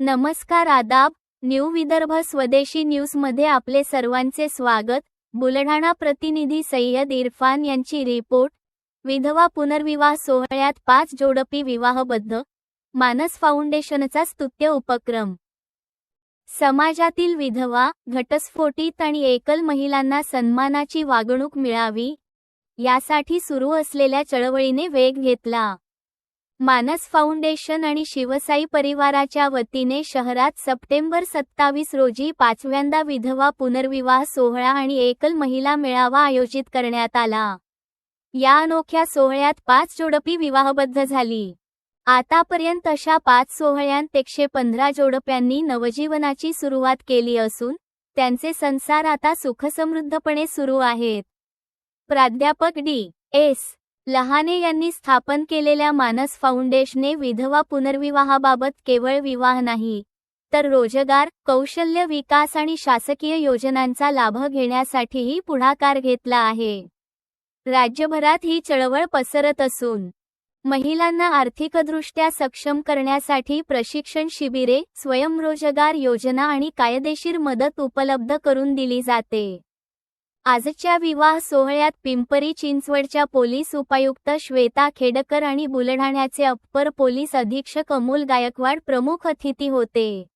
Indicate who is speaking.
Speaker 1: नमस्कार आदाब न्यू विदर्भ स्वदेशी न्यूजमध्ये आपले सर्वांचे स्वागत. बुलढाणा प्रतिनिधी सय्यद इरफान यांची रिपोर्ट. विधवा पुनर्विवाह सोहळ्यात पाच जोडपी विवाहबद्ध. मानस फाउंडेशनचा स्तुत्य उपक्रम. समाजातील विधवा घटस्फोटित आणि एकल महिलांना सन्मानाची वागणूक मिळावी यासाठी सुरू असलेल्या चळवळीने वेग घेतला. मानस फाउंडेशन आणि शिवसाई परिवाराच्या वतीने शहरात सप्टेंबर सत्तावीस रोजी पाचव्यांदा विधवा पुनर्विवाह सोहळा आणि एकल महिला मेळावा आयोजित करण्यात आला. या अनोख्या सोहळ्यात पाच जोडपी विवाहबद्ध झाली. आतापर्यंत अशा पाच सोहळ्यांत एकशे पंधरा जोडप्यांनी नवजीवनाची सुरुवात केली असून त्यांचे संसार आता सुखसमृद्धपणे सुरू आहेत. प्राध्यापक डी. एस. लहाने यांनी स्थापन केलेल्या मानस फाउंडेशने विधवा पुनर्विवाहाबाबत केवळ विवाह नाही तर रोजगार कौशल्य विकास आणि शासकीय योजनांचा लाभ घेण्यासाठीही पुढाकार घेतला आहे. राज्यभरात ही चळवळ पसरत असून महिलांना आर्थिकदृष्ट्या सक्षम करण्यासाठी प्रशिक्षण शिबिरे स्वयंरोजगार योजना आणि कायदेशीर मदत उपलब्ध करून दिली जाते. आजच्या विवाह सोहळ्यात पिंपरी चिंचवडच्या पोलीस उपायुक्त श्वेता खेडकर आणि बुलढाण्याचे अप्पर पोलीस अधीक्षक अमोल गायकवाड प्रमुख अतिथी होते.